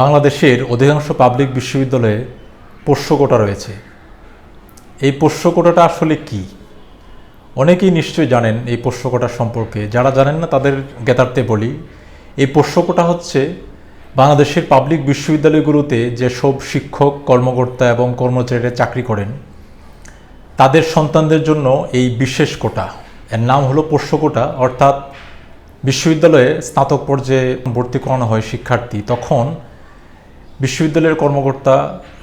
বাংলাদেশের অধিকাংশ পাবলিক বিশ্ববিদ্যালয়ে পোষ্য কোটা রয়েছে। এই পোষ্য কোটাটা আসলে কি? অনেকেই নিশ্চয়ই জানেন এই পোষ্য কোটা সম্পর্কে। যারা জানেন না, তাদের জ্ঞাতার্থে বলি, এই পোষ্য কোটা হচ্ছে বাংলাদেশের পাবলিক বিশ্ববিদ্যালয়গুলোতে যেসব শিক্ষক, কর্মকর্তা এবং কর্মচারীরা চাকরি করেন, তাদের সন্তানদের জন্য এই বিশেষ কোটা, এর নাম হলো পোষ্য কোটা। অর্থাৎ বিশ্ববিদ্যালয়ে স্নাতক পর্যায়ে ভর্তি করানো হয় শিক্ষার্থী, তখন বিশ্ববিদ্যালয়ের কর্মকর্তা,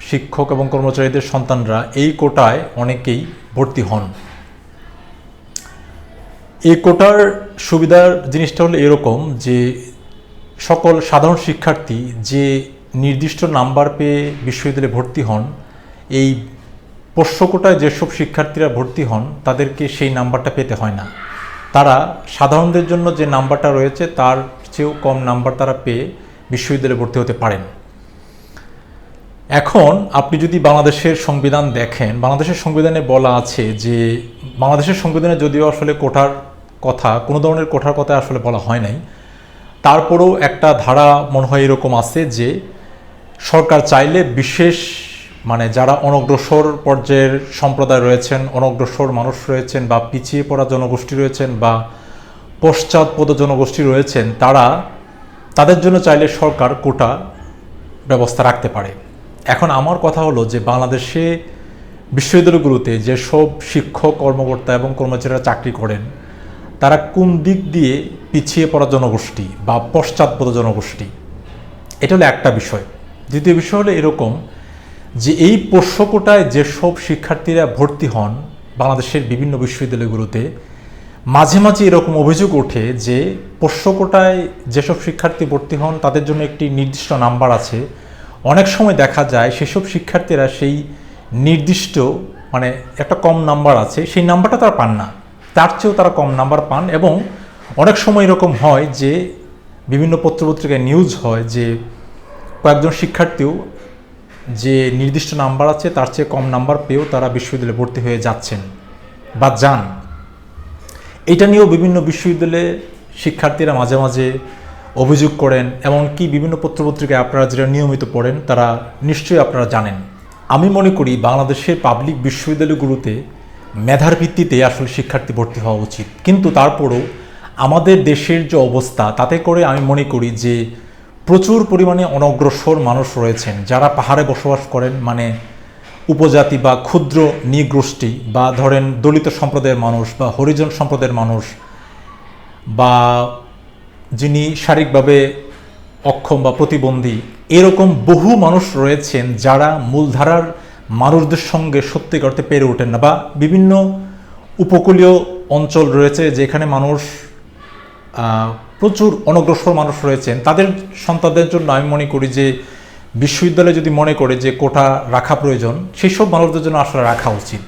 শিক্ষক এবং কর্মচারীদের সন্তানরা এই কোটায় অনেকেই ভর্তি হন। এই কোটার সুবিধার জিনিসটা হলো এরকম যে সকল সাধারণ শিক্ষার্থী যে নির্দিষ্ট নাম্বার পেয়ে বিশ্ববিদ্যালয়ে ভর্তি হন, এই পোষ্য কোটায় যেসব শিক্ষার্থীরা ভর্তি হন, তাদেরকে সেই নাম্বারটা পেতে হয় না। তারা সাধারণদের জন্য যে নাম্বারটা রয়েছে, তার চেয়েও কম নাম্বার তারা পেয়ে বিশ্ববিদ্যালয়ে ভর্তি হতে পারেন। এখন আপনি যদি বাংলাদেশের সংবিধান দেখেন, বাংলাদেশের সংবিধানে বলা আছে যে, বাংলাদেশের সংবিধানে যদিও আসলে কোঠার কথা, কোনো ধরনের কোঠার কথা আসলে বলা হয় নাই, তারপরেও একটা ধারা মনে হয় এরকম আছে যে, সরকার চাইলে বিশেষ মানে যারা অনগ্রসর পর্যায়ের সম্প্রদায় রয়েছেন, অনগ্রসর মানুষ রয়েছেন বা পিছিয়ে পড়া জনগোষ্ঠী রয়েছেন বা পশ্চাৎপদ জনগোষ্ঠী রয়েছেন, তারা তাদের জন্য চাইলে সরকার কোটা ব্যবস্থা রাখতে পারে। এখন আমার কথা হলো যে বাংলাদেশে বিশ্ববিদ্যালয়গুলোতে যেসব শিক্ষক, কর্মকর্তা এবং কর্মচারীরা চাকরি করেন, তারা কোন দিক দিয়ে পিছিয়ে পড়া জনগোষ্ঠী বা পশ্চাৎপদ জনগোষ্ঠী? এটা হলো একটা বিষয়। দ্বিতীয় বিষয় হলো এরকম যে এই পোষ্যকোটায় যেসব শিক্ষার্থীরা ভর্তি হন বাংলাদেশের বিভিন্ন বিশ্ববিদ্যালয়গুলোতে, মাঝে মাঝে এরকম অভিযোগ ওঠে যে পোষ্যকোটায় যেসব শিক্ষার্থী ভর্তি হন, তাদের জন্য একটি নির্দিষ্ট নাম্বার আছে। অনেক সময় দেখা যায় সেসব শিক্ষার্থীরা সেই নির্দিষ্ট মানে একটা কম নাম্বার আছে, সেই নাম্বারটা তারা পান না। তার চেয়েও তারা কম নাম্বার পান এবং অনেক সময় এরকম হয় যে বিভিন্ন পত্রপত্রিকায় নিউজ হয় যে কয়েকজন শিক্ষার্থীও যে নির্দিষ্ট নাম্বার আছে, তার চেয়ে কম নাম্বার পেয়েও তারা বিশ্ববিদ্যালয়ে ভর্তি হয়ে যাচ্ছেন বা যান। এটা নিয়েও বিভিন্ন বিশ্ববিদ্যালয়ে শিক্ষার্থীরা মাঝে মাঝে অভিযোগ করেন এমনকি বিভিন্ন পত্রপত্রিকায় আপনারা যেটা নিয়মিত পড়েন, তারা নিশ্চয়ই আপনারা জানেন। আমি মনে করি বাংলাদেশের পাবলিক বিশ্ববিদ্যালয়গুলোতে মেধার ভিত্তিতে আসলে শিক্ষার্থী ভর্তি হওয়া উচিত। কিন্তু তারপরও আমাদের দেশের যে অবস্থা, তাতে করে আমি মনে করি যে প্রচুর পরিমাণে অনগ্রসর মানুষ রয়েছেন, যারা পাহাড়ে বসবাস করেন মানে উপজাতি বা ক্ষুদ্র নিগোষ্ঠী বা ধরেন দলিত সম্প্রদায়ের মানুষ বা হরিজন সম্প্রদায়ের মানুষ বা যিনি শারীরিকভাবে অক্ষম বা প্রতিবন্ধী, এরকম বহু মানুষ রয়েছেন যারা মূলধারার মানুষদের সঙ্গে সত্যি করতে পেরে ওঠেন না, বা বিভিন্ন উপকূলীয় অঞ্চল রয়েছে যেখানে মানুষ প্রচুর অনগ্রসর মানুষ রয়েছেন। তাদের সন্তানদের জন্য আমি মনে করি যে, বিশ্ববিদ্যালয়ে যদি মনে করে যে কোটা রাখা প্রয়োজন সেই সব মানুষদের জন্য আসলে রাখা উচিত।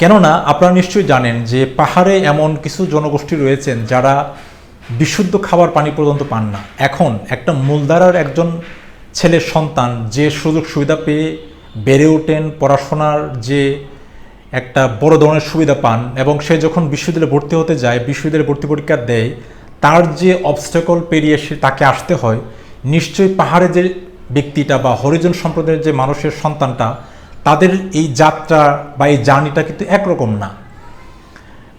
কেননা, আপনারা নিশ্চয়ই জানেন যে পাহাড়ে এমন কিছু জনগোষ্ঠী রয়েছেন যারা বিশুদ্ধ খাবার পানি পর্যন্ত পান না। এখন একটা মূলধারার একজন ছেলের সন্তান যে সুযোগ সুবিধা পেয়ে বেড়ে ওঠেন, পড়াশোনার যে একটা বড় ধরনের সুবিধা পান এবং সে যখন বিশ্ববিদ্যালয়ে ভর্তি হতে যায়, বিশ্ববিদ্যালয়ে ভর্তি পরীক্ষা দেয়, তার যে অবস্টেকল পেরিয়ে সে তাকে আসতে হয়, নিশ্চয়ই পাহাড়ে যে ব্যক্তিটা বা হরিজন সম্প্রদায়ের যে মানুষের সন্তানটা, তাদের এই যাত্রা বা এই জার্নিটা কিন্তু একরকম না।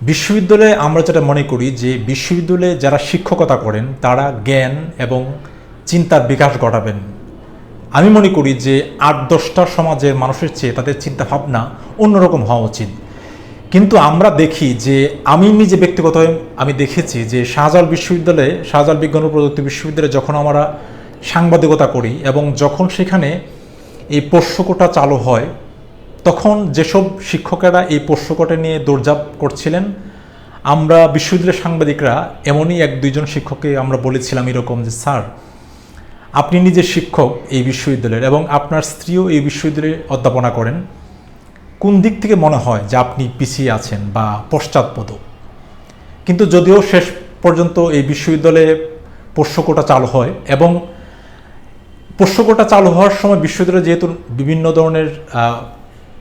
বিশ্ববিদ্যালয়ে আমরা যেটা মনে করি যে বিশ্ববিদ্যালয়ে যারা শিক্ষকতা করেন, তারা জ্ঞান এবং চিন্তার বিকাশ ঘটাবেন। আমি মনে করি যে আট দশটা সমাজের মানুষের চেয়ে তাদের চিন্তা ভাবনা অন্যরকম হওয়া উচিত। কিন্তু আমরা দেখি যে আমি নিজে ব্যক্তিগতভাবে আমি দেখেছি যে শাহজালাল বিশ্ববিদ্যালয়ে, শাহজালাল বিজ্ঞান ও প্রযুক্তি বিশ্ববিদ্যালয়ে যখন আমরা সাংবাদিকতা করি এবং যখন সেখানে এই পোষ্যকোটা চালু হয় তখন যেসব শিক্ষকেরা এই পোষ্যকোটা নিয়ে দৌড়ঝাঁপ করছিলেন, আমরা বিশ্ববিদ্যালয়ের সাংবাদিকরা এমনই এক দুইজন শিক্ষককে আমরা বলেছিলাম এরকম যে, স্যার, আপনি নিজে শিক্ষক এই বিশ্ববিদ্যালয়ের এবং আপনার স্ত্রীও এই বিশ্ববিদ্যালয়ে অধ্যাপনা করেন। কোন দিক থেকে মনে হয় যে আপনি পিছিয়ে আছেন বা পশ্চাৎপদ? কিন্তু যদিও শেষ পর্যন্ত এই বিশ্ববিদ্যালয়ে পোষ্যকোটা চালু হয় এবং পোষ্যকোটা চালু হওয়ার সময় বিশ্ববিদ্যালয়ে যেহেতু বিভিন্ন ধরনের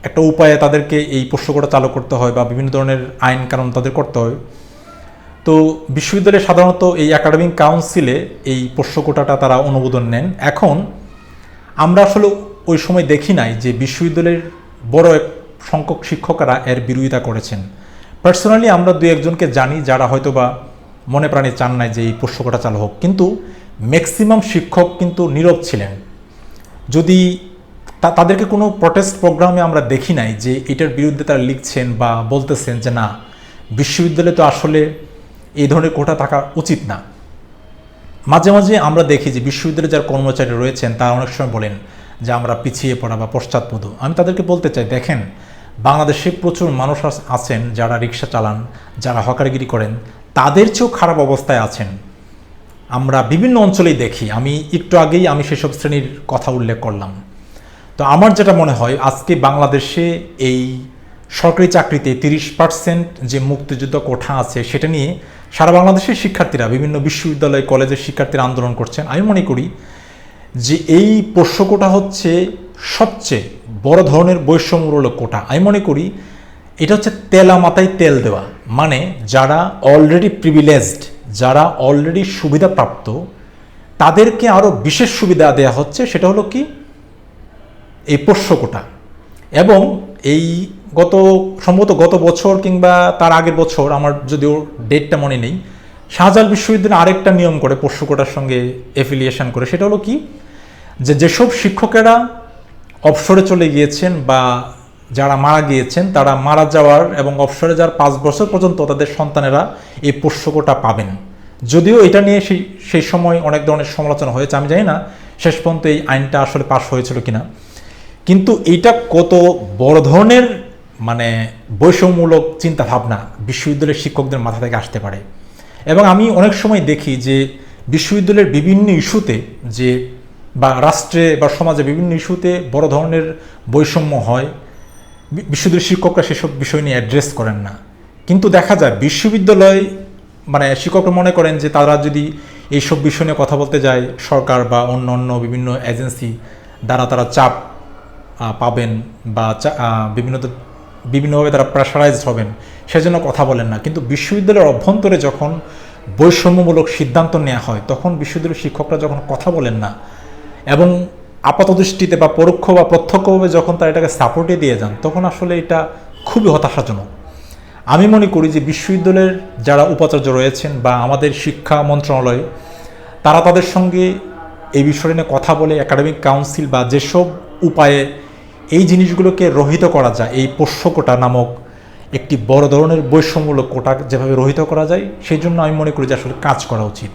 একটা উপায়ে তাদেরকে এই পোষ্যকটা চালু করতে হয় বা বিভিন্ন ধরনের আইন কানুন তাদের করতে হয়। তো বিশ্ববিদ্যালয়ে সাধারণত এই একাডেমিক কাউন্সিলে এই পোষ্যকোটাটা তারা অনুমোদন নেন। এখন আমরা আসলে ওই সময় দেখি নাই যে বিশ্ববিদ্যালয়ের বড় এক সংখ্যক শিক্ষকরা এর বিরোধিতা করেছেন। পার্সোনালি আমরা দু একজনকে জানি যারা হয়তো বা মনে প্রাণে চান নাই যে এই পোষ্যকোটা চালু হোক। কিন্তু ম্যাক্সিমাম শিক্ষক কিন্তু নীরব ছিলেন। যদি তা- তাদেরকে কোনো প্রটেস্ট প্রোগ্রামে আমরা দেখি নাই যে এটার বিরুদ্ধে তারা লিখছেন বা বলতেছেন যে না, বিশ্ববিদ্যালয়ে তো আসলে এই ধরনের কোটা থাকা উচিত না। মাঝে মাঝে আমরা দেখি যে বিশ্ববিদ্যালয়ে যারা কর্মচারী রয়েছেন, তারা অনেক সময় বলেন যে আমরা পিছিয়ে পড়া বা পশ্চাৎপদ। আমি তাদেরকে বলতে চাই, দেখেন, বাংলাদেশে প্রচুর মানুষ আছেন যারা রিক্সা চালান, যারা হকারগিরি করেন, তাদের চেয়েও খারাপ অবস্থায় আছেন। আমরা বিভিন্ন অঞ্চলেই দেখি। আমি একটু আগেই আমি সেসব শ্রেণির কথা উল্লেখ করলাম। তো আমার যেটা মনে হয়, আজকে বাংলাদেশে এই সরকারি চাকরিতে তিরিশ পার্সেন্ট যে মুক্তিযুদ্ধ কোঠা আছে, সেটা নিয়ে সারা বাংলাদেশের শিক্ষার্থীরা, বিভিন্ন বিশ্ববিদ্যালয়, কলেজের শিক্ষার্থীরা আন্দোলন করছেন। আমি মনে করি যে এই পোষ্য কোটা হচ্ছে সবচেয়ে বড় ধরনের বৈষম্যমূলক কোটা আমি মনে করি এটা হচ্ছে তেলা মাথায় তেল দেওয়া। মানে যারা অলরেডি প্রিভিলেজড যারা অলরেডি সুবিধাপ্রাপ্ত, তাদেরকে আরও বিশেষ সুবিধা দেওয়া হচ্ছে, সেটা হলো কি? এই পোষ্য কোটা। এবং এই গত, সম্ভবত গত বছর কিংবা তার আগের বছর, আমার যদিও ডেটটা মনে নেই, শাহজালাল বিশ্ববিদ্যালয় আরেকটা নিয়ম করে পোষ্য কোটার সঙ্গে এফিলিয়েশন করে। সেটা হলো কি? যে যেসব শিক্ষকেরা অবসরে চলে গিয়েছেন বা যারা মারা গিয়েছেন, তারা মারা যাওয়ার এবং অবসরে যাওয়ার পাঁচ বছর পর্যন্ত তাদের সন্তানেরা এই পোষ্যকটা পাবেন। যদিও এটা নিয়ে সেই সেই সময় অনেক ধরনের সমালোচনা হয়েছে, আমি জানি না, শেষ পর্যন্ত এই আইনটা আসলে পাশ হয়েছিল কিনা। কিন্তু এটা কত বড় ধরনের মানে বৈষম্যমূলক চিন্তা ভাবনা বিশ্ববিদ্যালয়ের শিক্ষকদের মাথা থেকে আসতে পারে। এবং আমি অনেক সময় দেখি যে, বিশ্ববিদ্যালয়ের বিভিন্ন ইস্যুতে যে, বা রাষ্ট্রে বা সমাজে বিভিন্ন ইস্যুতে বড় ধরনের বৈষম্য হয় বিশ্ববিদ্যালয়ের শিক্ষকরা সেসব বিষয় নিয়ে অ্যাড্রেস করেন না। কিন্তু দেখা যায় বিশ্ববিদ্যালয় মানে শিক্ষকরা মনে করেন যে, তারা যদি এইসব বিষয় নিয়ে কথা বলতে যায়, সরকার বা অন্য অন্য বিভিন্ন এজেন্সি দ্বারা তারা চাপ পাবেন বা বিভিন্ন বিভিন্নভাবে তারা প্রেশারাইজড হবেন, সেজন্য কথা বলেন না। কিন্তু বিশ্ববিদ্যালয়ের অভ্যন্তরে যখন বৈষম্যমূলক সিদ্ধান্ত নেওয়া হয়, তখন বিশ্ববিদ্যালয়ের শিক্ষকরা যখন কথা বলেন না, এবং আপাতদৃষ্টিতে বা পরোক্ষ বা প্রত্যক্ষভাবে যখন তারা এটাকে সাপোর্টে দিয়ে যান, তখন আসলে এটা খুবই হতাশাজনক। আমি মনে করি যে বিশ্ববিদ্যালয়ের যারা উপাচার্য রয়েছেন বা আমাদের শিক্ষা মন্ত্রণালয়, তারা তাদের সঙ্গে এই বিষয় নিয়ে কথা বলে একাডেমিক কাউন্সিল বা যেসব উপায়ে এই জিনিসগুলোকে রহিত করা যায়, এই পোষ্য কোটা নামক একটি বড় ধরনের বৈষম্যমূলক কোটা যেভাবে রহিত করা যায়, সেই জন্য আমি মনে করি যে আসলে কাজ করা উচিত।